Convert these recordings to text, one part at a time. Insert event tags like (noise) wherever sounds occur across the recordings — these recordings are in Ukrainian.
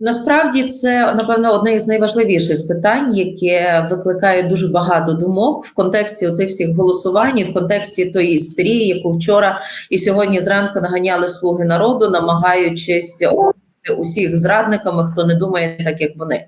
Насправді це напевно одне із найважливіших питань, яке викликає дуже багато думок в контексті оцих всіх голосувань, в контексті тої істерії, яку вчора і сьогодні зранку наганяли слуги народу, намагаючись усіх зрадниками, хто не думає так, як вони.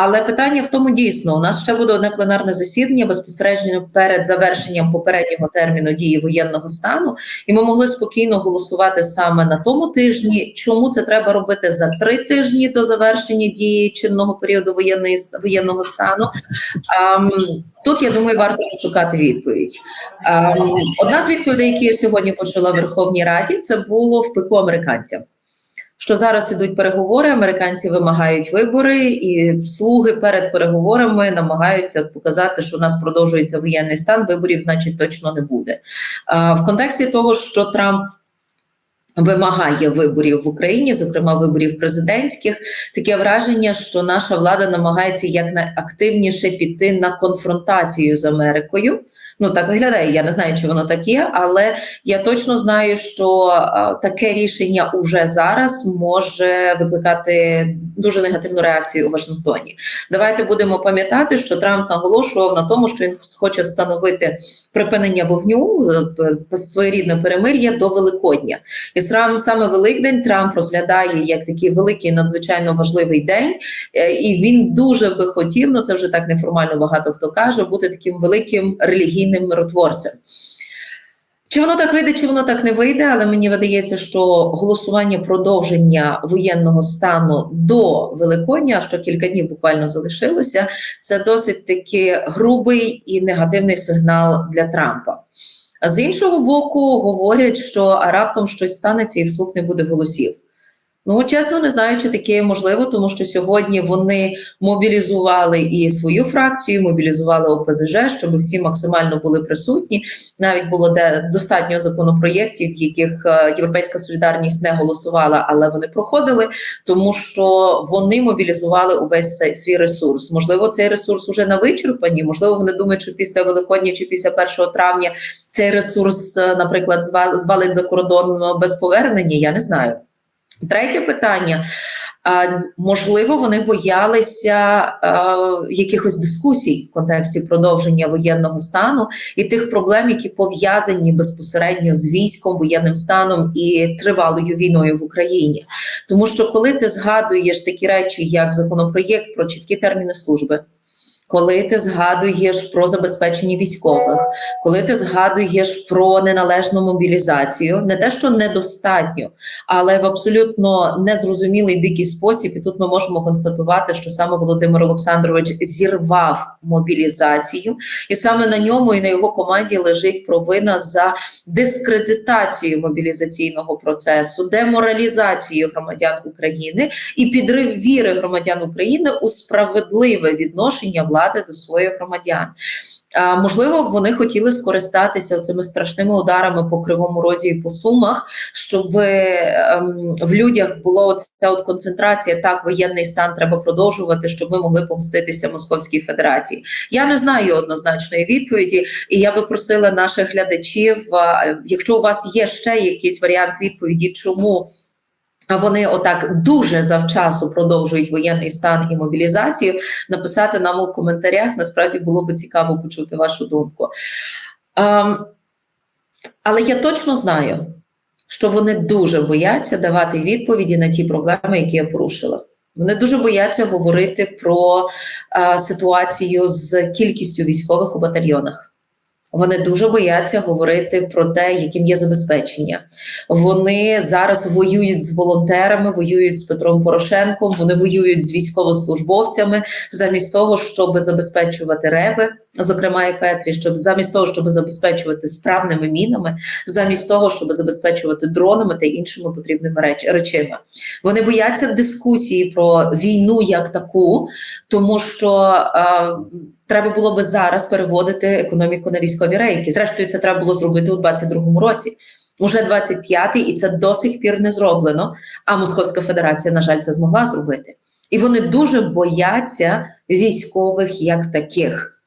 Але питання в тому дійсно, у нас ще буде одне пленарне засідання безпосередньо перед завершенням попереднього терміну дії воєнного стану, і ми могли спокійно голосувати саме на тому тижні. Чому це треба робити за три тижні до завершення дії чинного періоду воєнної воєнного стану? Ам, Тут я думаю, варто шукати відповідь. Ам, Одна з відповідей, які я сьогодні почула в Верховній Раді, це було в пику американцям що зараз ідуть переговори. Американці вимагають вибори, і слуги перед переговорами намагаються показати, що у нас продовжується воєнний стан. Виборів, значить, точно не буде. А, В контексті того, що Трамп. Вимагає виборів в Україні, зокрема виборів президентських, таке враження, що наша влада намагається якнайактивніше піти на конфронтацію з Америкою. Ну так виглядає. Я не знаю, чи воно так є, але я точно знаю, що а, таке рішення уже зараз може викликати дуже негативну реакцію у Вашингтоні. Давайте будемо пам'ятати, що Трамп наголошував на тому, що він хоче встановити припинення вогню своєрідне перемир'я до Великодня, і сам саме Великдень Трамп розглядає як такий великий надзвичайно важливий день, е, і він дуже би хотів, ну це вже так неформально багато хто каже, бути таким великим релігійним релігійним миротворцем. Чи воно так вийде, чи воно так не вийде, але мені видається, що голосування продовження воєнного стану до Великодня, що кілька днів буквально залишилося, це досить таки грубий і негативний сигнал для Трампа. А з іншого боку, говорять, що раптом щось станеться і вслух не буде голосів. Ну, чесно, не знаю, чи таке можливо, тому що сьогодні вони мобілізували і свою фракцію, мобілізували ОПЗЖ, щоб всі максимально були присутні. Навіть було де достатньо законопроєктів, яких е, Європейська солідарність не голосувала, але вони проходили, тому що вони мобілізували увесь свій ресурс. Можливо, цей ресурс уже на вичерпанні. Можливо, вони думають, що після Великодня чи після 1 травня цей ресурс, е, наприклад, звалить за кордон без повернення. Я не знаю. Третє питання. Можливо, вони боялися якихось дискусій в контексті продовження воєнного стану і тих проблем, які пов'язані безпосередньо з військом, воєнним станом і тривалою війною в Україні. Тому що коли ти згадуєш такі речі, як законопроєкт про чіткі терміни служби коли ти згадуєш про забезпечення військових, коли ти згадуєш про неналежну мобілізацію, не те, що недостатньо, але в абсолютно незрозумілий дикий спосіб, і тут ми можемо констатувати, що саме Володимир Олександрович зірвав мобілізацію, і саме на ньому і на його команді лежить провина за дискредитацію мобілізаційного процесу, деморалізацію громадян України і підрив віри громадян України у справедливе відношення влади влади до своїх громадян. А, Можливо, вони хотіли скористатися цими страшними ударами по кривому розі і по сумах, щоб ем, в людях було ця от концентрація. Так, воєнний стан треба продовжувати, щоб ми могли помститися Московській Федерації. Я не знаю однозначної відповіді, і я би просила наших глядачів, якщо у вас є ще якийсь варіант відповіді, чому вони отак дуже завчасу продовжують воєнний стан і мобілізацію. Написати нам у коментарях насправді було би цікаво почути вашу думку. Ем, але я точно знаю, що вони дуже бояться давати відповіді на ті проблеми, які я порушила. Вони дуже бояться говорити про е, ситуацію з кількістю військових у батальйонах. Вони дуже бояться говорити про те, яким є забезпечення. Вони зараз воюють з волонтерами, воюють з Петром Порошенком. Вони воюють з військовослужбовцями замість того, щоб забезпечувати реби, зокрема і Петрі, щоб замість того, щоб забезпечувати справними мінами, замість того, щоб забезпечувати дронами та іншими потрібними реч речами. Вони бояться дискусії про війну як таку, тому що. А, треба було би зараз переводити економіку на військові рейки. Зрештою, це треба було зробити у 22-му році. Уже 25-й, і це до сих пір не зроблено. А Московська Федерація, на жаль, це змогла зробити. І вони дуже бояться військових як таких.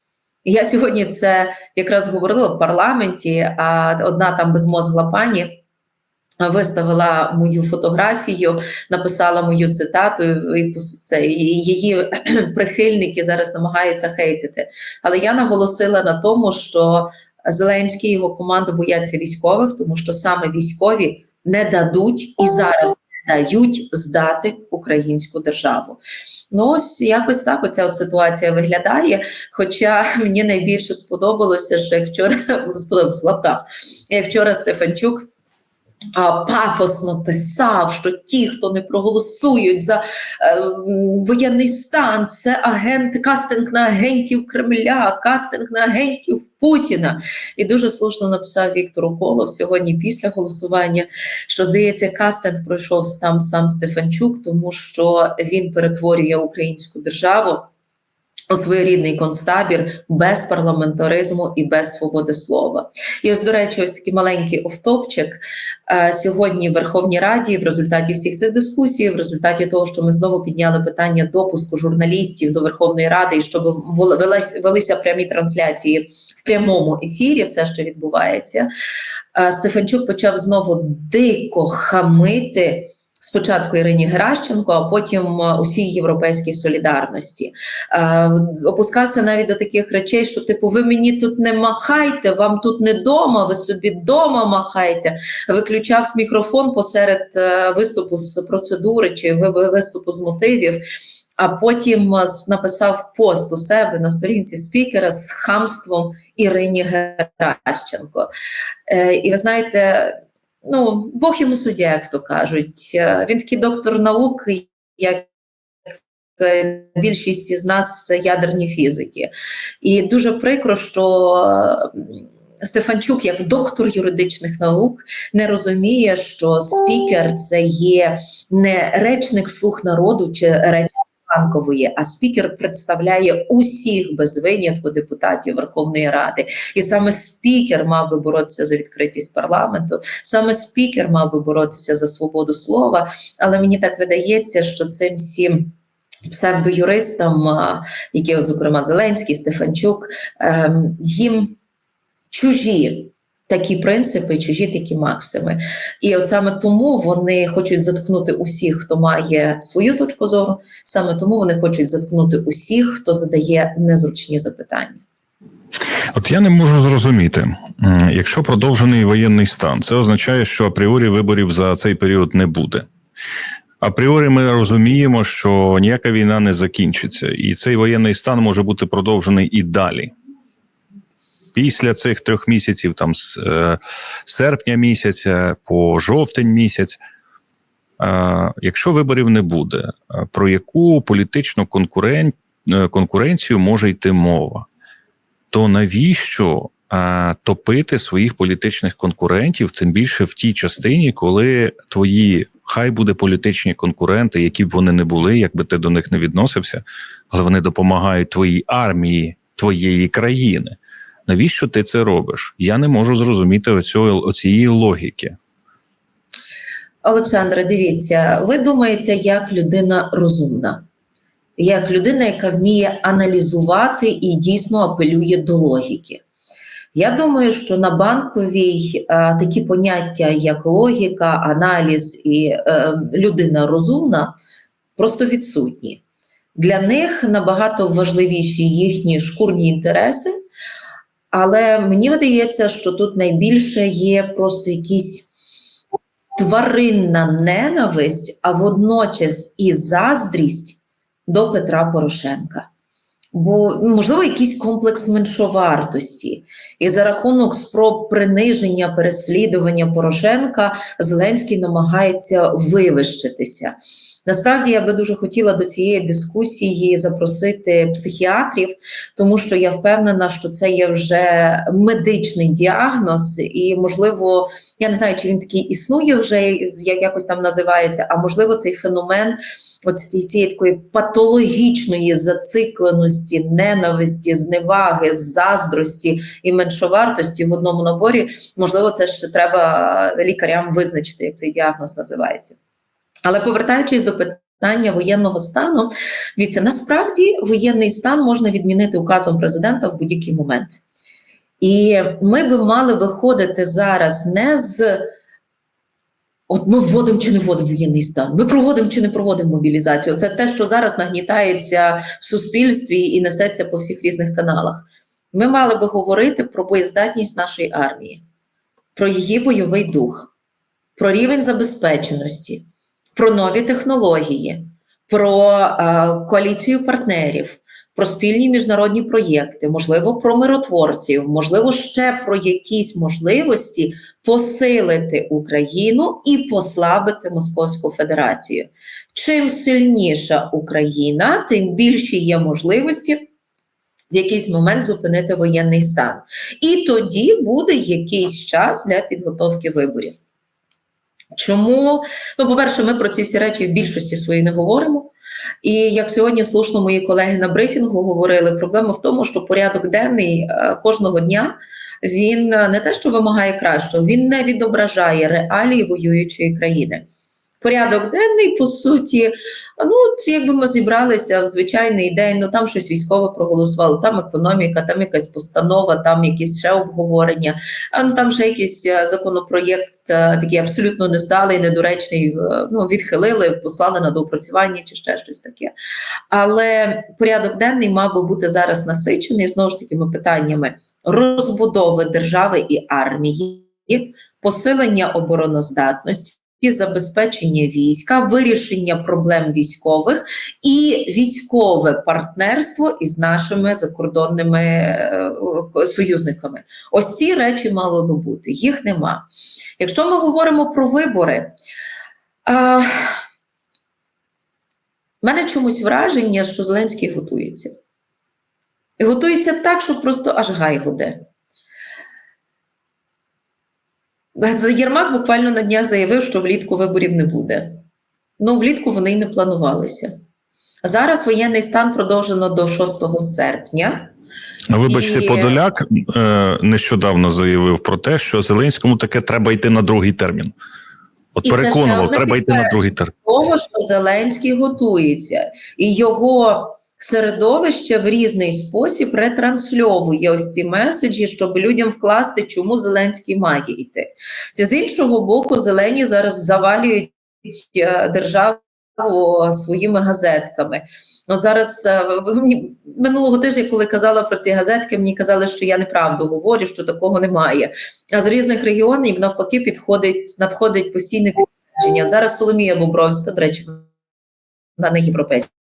Я сьогодні це якраз говорила в парламенті. А одна там безмозгла пані Виставила мою фотографію, написала мою цитату, і це її (clears throat) прихильники зараз намагаються хейтити. Але я наголосила на тому, що Зеленський і його команда бояться військових, тому що саме військові не дадуть і зараз не дають здати українську державу. Ну, ось якось так оця от ситуація виглядає. Хоча мені найбільше сподобалося, що як вчора (laughs) сподобалось в лапках, як вчора Стефанчук. Пафосно писав, що ті, хто не проголосують за е, воєнний стан, це агент, кастинг на агентів Кремля, кастинг на агентів Путіна. І дуже слушно написав Віктор Уколов сьогодні після голосування, що здається, кастинг пройшов там сам Стефанчук, тому що він перетворює українську державу своєрідний концтабір без парламентаризму і без свободи слова. І ось, до речі, ось такий маленький офтопчик. Е, Сьогодні в Верховній Раді, в результаті всіх цих дискусій, в результаті того, що ми знову підняли питання допуску журналістів до Верховної Ради, і щоб велися прямі трансляції в прямому ефірі, все, що відбувається. е, Стефанчук почав знову дико хамити. Спочатку Ірині Геращенко, а потім е, усій європейській солідарності. Е, опускався навіть до таких речей, що типу, ви мені тут не махайте, вам тут не дома, ви собі дома махайте. Виключав мікрофон посеред е, виступу з процедури чи ви- ви- виступу з мотивів. А потім написав пост у себе на сторінці спікера з хамством Ірині Геращенко. І ви знаєте, ну, Бог йому суддя, як то кажуть. Е, Він такий доктор наук, як е, більшість із нас ядерні фізики. І дуже прикро, що Стефанчук, як доктор юридичних наук, не розуміє, що спікер це є не речник слух народу чи речник Банкової, а спікер представляє усіх без винятку депутатів Верховної Ради, і саме спікер мав би боротися за відкритість парламенту, саме спікер мав би боротися за свободу слова. Але мені так видається, що цим всім псевдоюристам, які, зокрема, Зеленський, Стефанчук, ем, їм чужі. Такі принципи, чужі такі максими, і от саме тому вони хочуть заткнути усіх, хто має свою точку зору. Саме тому вони хочуть заткнути усіх, хто задає незручні запитання. От я не можу зрозуміти, якщо продовжений воєнний стан, це означає, що апріорі виборів за цей період не буде. Апріорі ми розуміємо, що ніяка війна не закінчиться, і цей воєнний стан може бути продовжений і далі. Після цих трьох місяців, там з е, серпня місяця по жовтень місяць. Е, якщо виборів не буде, е, про яку політичну конкурен... е, конкуренцію може йти мова? то навіщо а, топити своїх політичних конкурентів, тим більше в тій частині, коли твої хай буде політичні конкуренти, які б вони не були, як би ти до них не відносився, але вони допомагають твоїй армії, твоєї країни. Навіщо ти це робиш? Я не можу зрозуміти оцього, оцієї логіки. Олександре, дивіться, ви думаєте, як людина розумна, як людина, яка вміє аналізувати і дійсно апелює до логіки. Я думаю, що на банковій е, такі поняття, як логіка, аналіз і е, людина розумна, просто відсутні. Для них набагато важливіші їхні шкурні інтереси, але мені видається, що тут найбільше є просто якісь тваринна ненависть, а водночас і заздрість до Петра Порошенка. Бо можливо якийсь комплекс меншовартості, і за рахунок спроб приниження переслідування Порошенка Зеленський намагається вивищитися. Насправді я би дуже хотіла до цієї дискусії запросити психіатрів, тому що я впевнена, що це є вже медичний діагноз, і можливо, я не знаю, чи він такий існує вже, як якось там називається, а можливо, цей феномен от цієї такої патологічної зацикленості, ненависті, зневаги, заздрості і меншовартості в одному наборі. Можливо, це ще треба лікарям визначити, як цей діагноз називається. Але повертаючись до питання воєнного стану, дивіться, насправді воєнний стан можна відмінити указом президента в будь-який момент. І ми би мали виходити зараз не з От ми вводимо чи не вводимо воєнний стан, ми проводимо чи не проводимо мобілізацію. Це те, що зараз нагнітається в суспільстві і несеться по всіх різних каналах. Ми мали би говорити про боєздатність нашої армії, про її бойовий дух, про рівень забезпеченості, про нові технології, про е, коаліцію партнерів, про спільні міжнародні проєкти, можливо, про миротворців, можливо, ще про якісь можливості посилити Україну і послабити Московську Федерацію. Чим сильніша Україна, тим більші є можливості в якийсь момент зупинити воєнний стан. І тоді буде якийсь час для підготовки виборів. Чому? Ну, по-перше, ми про ці всі речі в більшості своїй не говоримо. І як сьогодні слушно мої колеги на брифінгу говорили, проблема в тому, що порядок денний е, кожного дня він е, не те, що вимагає кращого, він не відображає реалії воюючої країни. Порядок денний, по суті, ну це якби ми зібралися в звичайний день, ну там щось військове проголосувало, там економіка, там якась постанова, там якісь ще обговорення, а ну, там ще якийсь е, законопроєкт, е, такий абсолютно нездалий, недоречний, е, ну відхилили, послали на доопрацювання чи ще щось таке. Але порядок денний мав би бути зараз насичений знову ж такими питаннями розбудови держави і армії, посилення обороноздатності. І забезпечення війська, вирішення проблем військових і військове партнерство із нашими закордонними е, союзниками. Ось ці речі мали би бути, їх нема. Якщо ми говоримо про вибори, а, в мене чомусь враження, що Зеленський готується. І готується так, що просто аж гай гуде. Єрмак буквально на днях заявив, що влітку виборів не буде. Ну, влітку вони й не планувалися. Зараз воєнний стан продовжено до 6 серпня. А Вибачте, І- Подоляк е, нещодавно заявив про те, що Зеленському таке треба йти на другий термін. От І переконував, треба йти на другий термін. Того, що Зеленський готується, і його середовище в різний спосіб ретрансльовує ось ці меседжі, щоб людям вкласти, чому Зеленський має йти. Це з іншого боку, зелені зараз завалюють е, державу своїми газетками. Ну зараз е, мені минулого тижня, коли казала про ці газетки, мені казали, що я неправду говорю, що такого немає. А з різних регіонів навпаки підходить надходить постійне підтвердження. Зараз Соломія Бобровська, до речі, вона не європейська.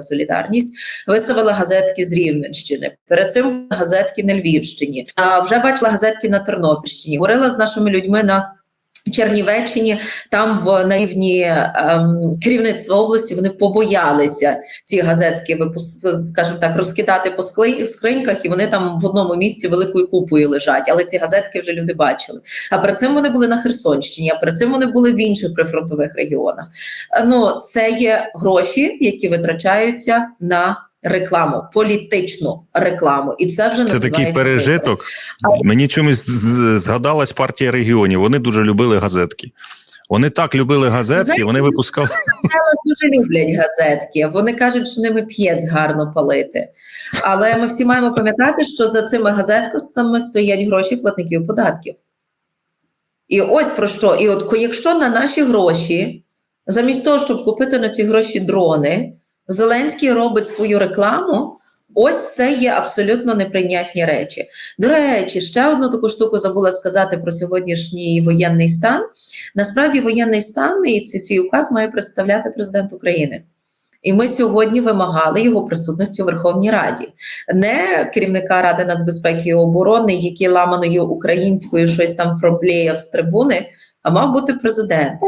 Солідарність виставила газетки з Рівненщини. Перед цим газетки на Львівщині. А вже бачила газетки на Тернопільщині. Говорила з нашими людьми на Чернівеччині. Там в на рівні ем, керівництва області вони побоялися ці газетки скажімо так, розкидати по скриньках, і вони там в одному місці великою купою лежать. Але ці газетки вже люди бачили. А перед цим вони були на Херсонщині, а перед цим вони були в інших прифронтових регіонах. Е, Ну, це є гроші, які витрачаються на рекламу, політичну рекламу, і це вже Це такий вибори. пережиток. Мені чомусь згадалась партія регіонів. Вони дуже любили газетки. Вони так любили газетки, Знаєте, вони випускали. Дуже люблять газетки. Вони кажуть, що ними п'єць гарно палити. Але ми всі маємо пам'ятати, що за цими газетками стоять гроші платників податків. І ось про що. І от якщо на наші гроші, замість того, щоб купити на ці гроші дрони, Зеленський робить свою рекламу. Ось це є абсолютно неприйнятні речі. До речі, ще одну таку штуку забула сказати про сьогоднішній воєнний стан. Насправді, воєнний стан і цей свій указ має представляти президент України. І ми сьогодні вимагали його присутності у Верховній Раді, не керівника Ради нацбезпеки і оборони, який ламаною українською щось там проблеяв з трибуни, а мав бути президент.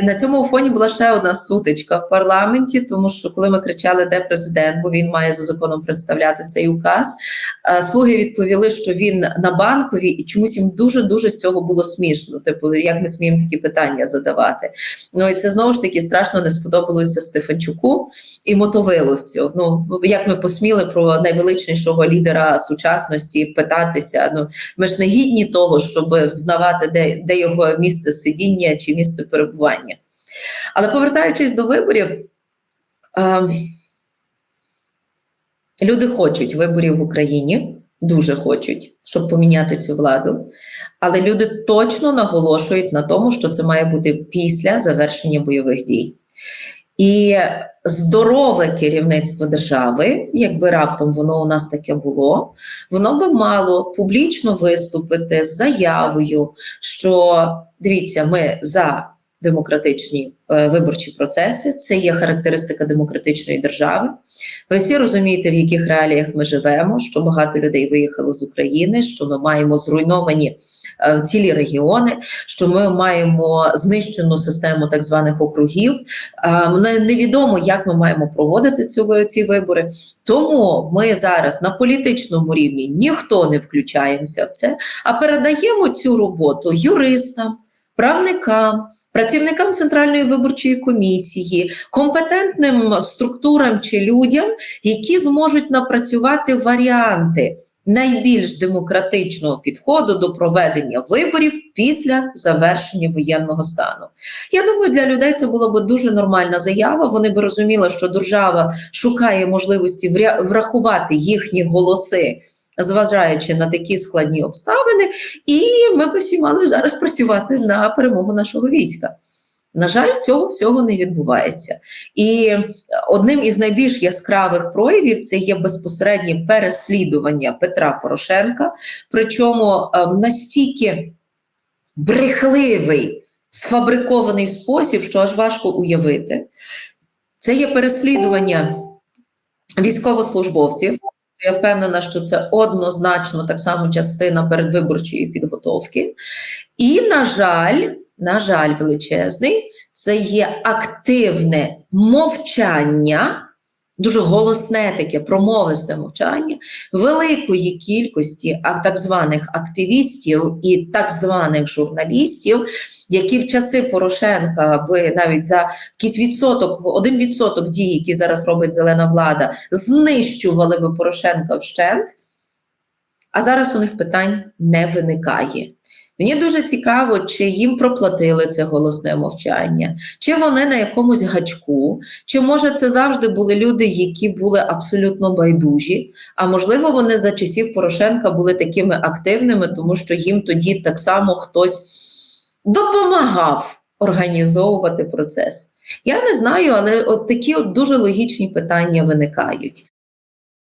На цьому фоні була ще одна сутичка в парламенті, тому що коли ми кричали, де президент, бо він має за законом представляти цей указ. е, Слуги відповіли, що він на банковій, і чомусь їм дуже дуже з цього було смішно. Типу, як ми сміємо такі питання задавати. Ну і це знову ж таки страшно не сподобалося Стефанчуку і мотовиловцю. Ну як ми посміли про найвеличнішого лідера сучасності питатися. Ну ми ж не гідні того, щоб взнавати, де, де його місце сидіння чи місце перебування. Але повертаючись до виборів, е, люди хочуть виборів в Україні. дуже хочуть, щоб поміняти цю владу. Але люди точно наголошують на тому, що це має бути після завершення бойових дій. І здорове керівництво держави, якби раптом воно у нас таке було, воно би мало публічно виступити з заявою, що дивіться, ми за демократичні е, виборчі процеси, це є характеристика демократичної держави. Ви всі розумієте, в яких реаліях ми живемо, що багато людей виїхало з України, що ми маємо зруйновані е, цілі регіони, що ми маємо знищену систему так званих округів. Е, Невідомо, як ми маємо проводити цю ці вибори. Тому ми зараз на політичному рівні ніхто не включаємося в це, а передаємо цю роботу юристам, правникам. Працівникам центральної виборчої комісії, компетентним структурам чи людям, які зможуть напрацювати варіанти найбільш демократичного підходу до проведення виборів після завершення воєнного стану. Я думаю, для людей це була б дуже нормальна заява. Вони б розуміли, що держава шукає можливості врахувати їхні голоси. Зважаючи на такі складні обставини, і ми б всі мали зараз працювати на перемогу нашого війська. На жаль, цього всього не відбувається. І одним із найбільш яскравих проявів це є безпосереднє переслідування Петра Порошенка, причому е, в настільки брехливий, сфабрикований спосіб, що аж важко уявити. Це є переслідування військовослужбовців. Я впевнена, що це однозначно так само частина передвиборчої підготовки. І, на жаль, на жаль, величезний, це є активне мовчання, дуже голосне таке промовисте мовчання великої кількості так званих активістів і так званих журналістів, які в часи Порошенка би навіть за якийсь відсоток, один відсоток дій, які зараз робить зелена влада, знищували би Порошенка вщент. А зараз у них питань не виникає. Мені дуже цікаво, чи їм проплатили це голосне мовчання, чи вони на якомусь гачку, чи може це завжди були люди, які були абсолютно байдужі, а можливо, вони за часів Порошенка були такими активними, тому що їм тоді так само хтось допомагав організовувати процес. Я не знаю, але от такі от дуже логічні питання виникають.